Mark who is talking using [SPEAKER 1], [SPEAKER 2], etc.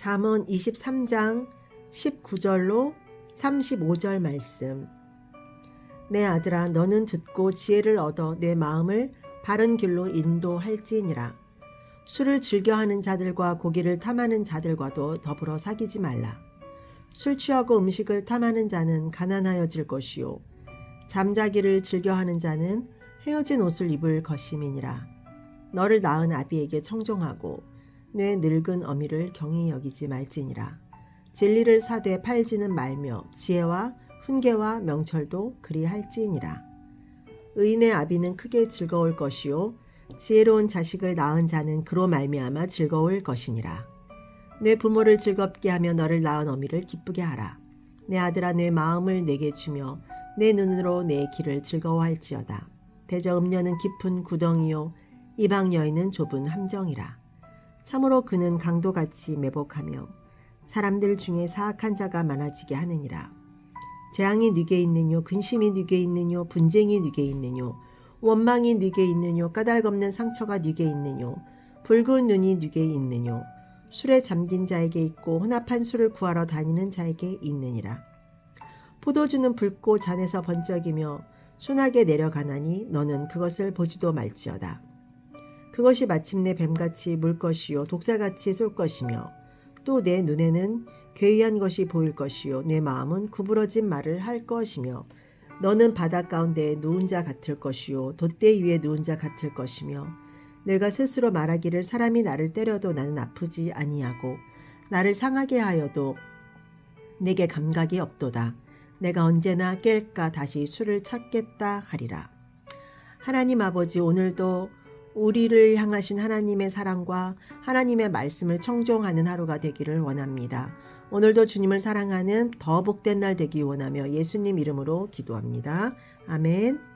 [SPEAKER 1] 잠언 23장 19절로 35절 말씀. 내 아들아 너는 듣고 지혜를 얻어 내 마음을 바른 길로 인도할지니라. 술을 즐겨하는 자들과 고기를 탐하는 자들과도 더불어 사귀지 말라. 술 취하고 음식을 탐하는 자는 가난하여질 것이요 잠자기를 즐겨하는 자는 헤어진 옷을 입을 것임이니라. 너를 낳은 아비에게 청종하고 내 늙은 어미를 경히 여기지 말지니라. 진리를 사되 팔지는 말며 지혜와 훈계와 명철도 그리할지니라. 의인의 아비는 크게 즐거울 것이요 지혜로운 자식을 낳은 자는 그로 말미암아 즐거울 것이니라. 내 부모를 즐겁게 하며 너를 낳은 어미를 기쁘게 하라. 내 아들아 내 마음을 내게 주며 내 눈으로 내 길을 즐거워할지어다. 대저 음녀는 깊은 구덩이요 이방 여인은 좁은 함정이라. 참으로 그는 강도같이 매복하며 사람들 중에 사악한 자가 많아지게 하느니라. 재앙이 네게 있느뇨 근심이 네게 있느뇨 분쟁이 네게 있느뇨 원망이 네게 있느뇨 까닭 없는 상처가 네게 있느뇨 붉은 눈이 네게 있느뇨 술에 잠긴 자에게 있고 혼합한 술을 구하러 다니는 자에게 있느니라. 포도주는 붉고 잔에서 번쩍이며 순하게 내려가나니 너는 그것을 보지도 말지어다. 그것이 마침내 뱀같이 물 것이요 독사같이 쏠 것이며 또 내 눈에는 괴이한 것이 보일 것이요 내 마음은 구부러진 말을 할 것이며 너는 바다 가운데 누운 자 같을 것이요 돛대 위에 누운 자 같을 것이며 내가 스스로 말하기를 사람이 나를 때려도 나는 아프지 아니하고 나를 상하게 하여도 내게 감각이 없도다. 내가 언제나 깰까 다시 술을 찾겠다 하리라. 하나님 아버지 오늘도 우리를 향하신 하나님의 사랑과 하나님의 말씀을 청종하는 하루가 되기를 원합니다. 오늘도 주님을 사랑하는 더 복된 날 되기 원하며 예수님 이름으로 기도합니다. 아멘.